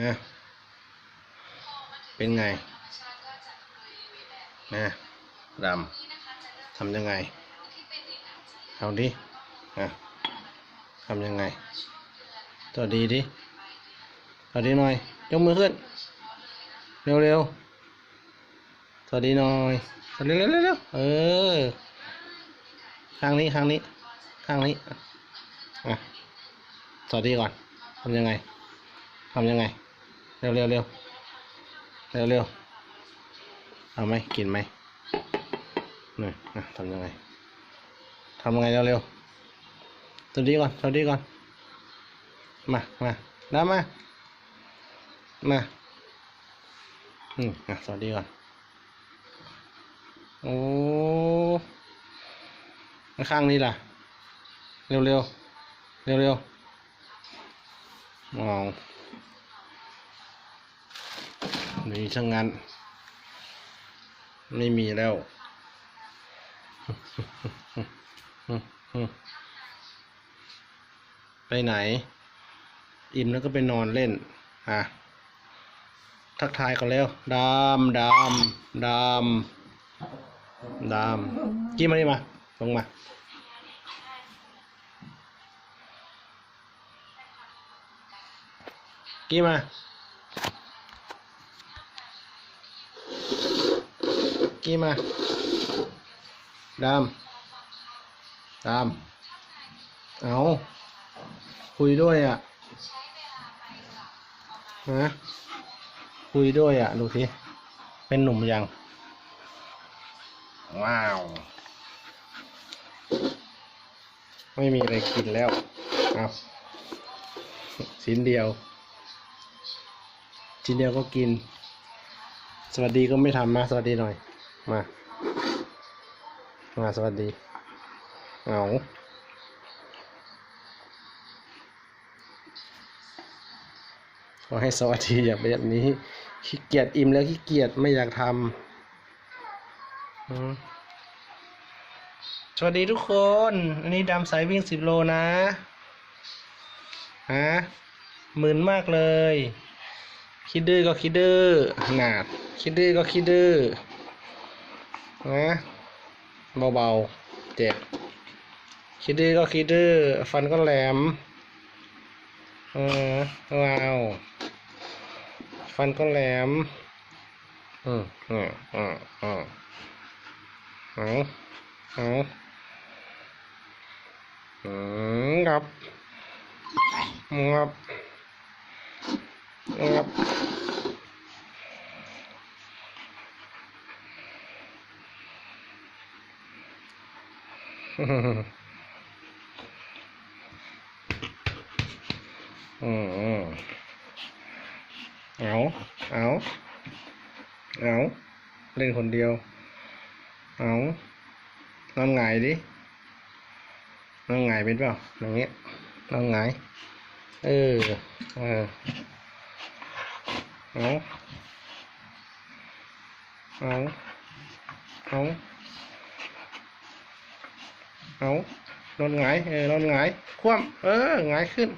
นะเป็นไงนะดำทำยังไงเอาดิอะทำยังไงตัวดีดิตัวดีหน่อยยกมือขึ้น เร็วเร็วๆสวัสดีหน่อยเร็วเร็วเร็วเออข้างนี้ข้างนี้ ข้างนี้อะสวัสดีก่อนทำยังไงทำยังไง เร็วเร็วเร็วเร็วเร็วเอาไหมกินไหมหน่อะทำยังไงทำยังไงเร็วเร็วสวัสดีก่อนสวัสดีก่อน มามาน้ามา มา อืมอะสวัสดีก่อน โอ้ข้างนี้ล่ะ เร็วเร็วเร็วเร็วมอง นี่ช่างงั้นไม่มีแล้ว ไปไหน อิ่มแล้วก็ไปนอนเล่น อะ ทักทายกันแล้ว ดามดามดามดามกี้มาดิมา ลงมา กี้มา กี้มาดามดามเอาคุยด้วยอะฮะคุยด้วยอะ ดูสิเป็นหนุ่มยัง ว้าว ไม่มีอะไรกินแล้วเอาชิ้นเดียว ชิ้นเดียวก็กิน สวัสดีก็ไม่ทำมาสวัสดีหน่อย มา มาสวัสดี เอาขอให้สวัสดีอย่าแบบนี้ ขี้เกียจอิ่มแล้วขี้เกียจไม่อยากทำสวัสดีทุกคน อันนี้ดำสายวิ่งสิบโลนะ ฮะหมื่นมากเลย คิดดื้อก็คิดดื้อหนาดคิดดื้อก็คิดดื้อ นะเบาๆเจ็บคิดดื้อก็คิดดื้อฟันก็แหลมเออว้าวฟันก็แหลมอืมอืมอืมอืมเอาเอาอืมครับงับงับ อืมอืมเอาเอาเอาเล่นคนเดียวเเอานอนหงายเออนอนหงายคว่ำเออหงายขึ้น